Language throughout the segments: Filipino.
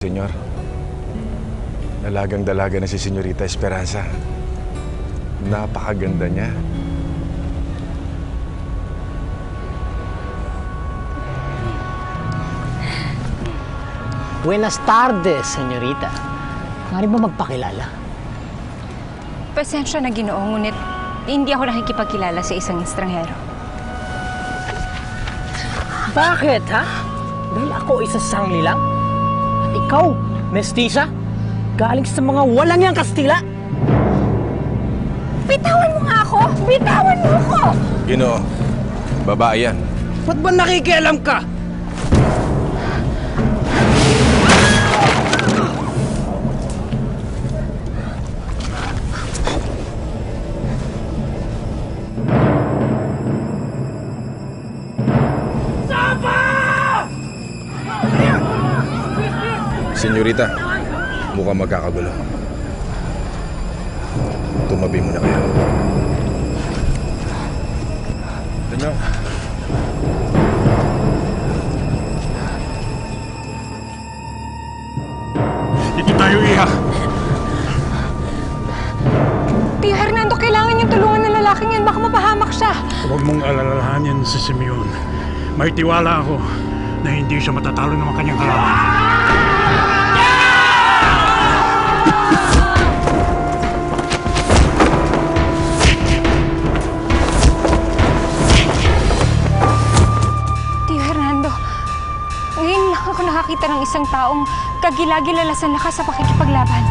Senyor, dalagang dalaga na si Senyorita Esperanza. Napakaganda niya. Buenas tardes, senyorita. Maaari ba magpakilala? Pasensya na ginoo, ngunit hindi ako nakikipagkilala sa isang estranghero. Bakit, ha? Dahil ako isa sangli lang? At ikaw, mestiza? Galing sa mga walang yang Kastila? Bitawan mo nga ako! Bitawan mo ako! Ginoo, babae yan. Ba't ba nakikialam ka? Senyorita, mukhang magkakagulo. Tumabi muna kayo. Senyor. Dito tayo iyak. Tio Hernando, kailangan yung tulungan ng lalaking yan. Baka mapahamak siya. Huwag mong alalahanin si Simeon. May tiwala ako na hindi siya matatalo ng mga kanyang kalaban. Ako nakakita ng isang taong kagilagilala sa lakas sa pakikipaglaban.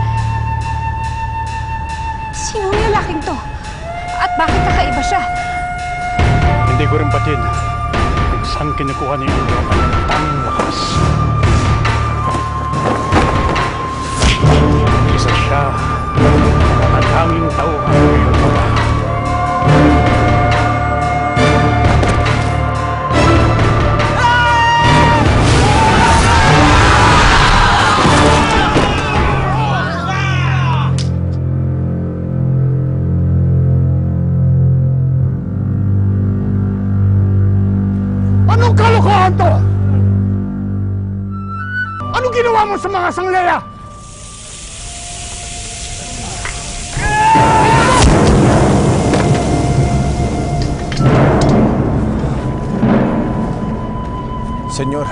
Sino ang lalaking to? At bakit kakaiba siya? Hindi ko rin batid kung saan kinukuha niya ang kanyang tanging lakas. Anong ginawa mo sa mga sangleya? Senyor,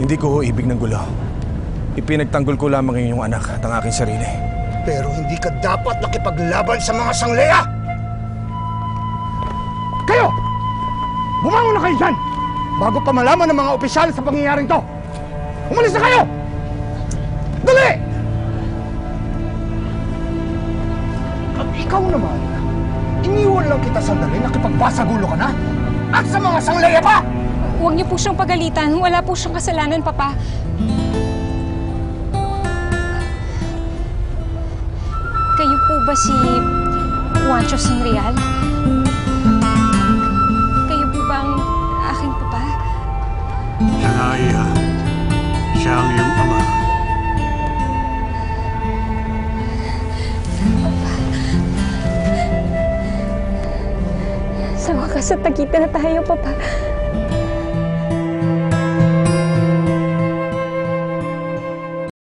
hindi ko ho ibig ng gulo. Ipinagtanggol ko lamang ang inyong anak at ang aking sarili. Pero hindi ka dapat nakipaglaban sa mga sangleya! Kayo! Bumangon na kayo dyan! Bago pa malaman ng mga opisyal sa pangyayaring to! Umalis na kayo! Dali! At ikaw naman, iniwan lang kita sandali nakipagbasagulo ka na? At sa mga sangleya pa! Huwag niyo po siyang pagalitan. Wala po siyang kasalanan, Papa. Kayo po ba si Juancho Sanreal? Kayo Sa tagita na tayo, Papa.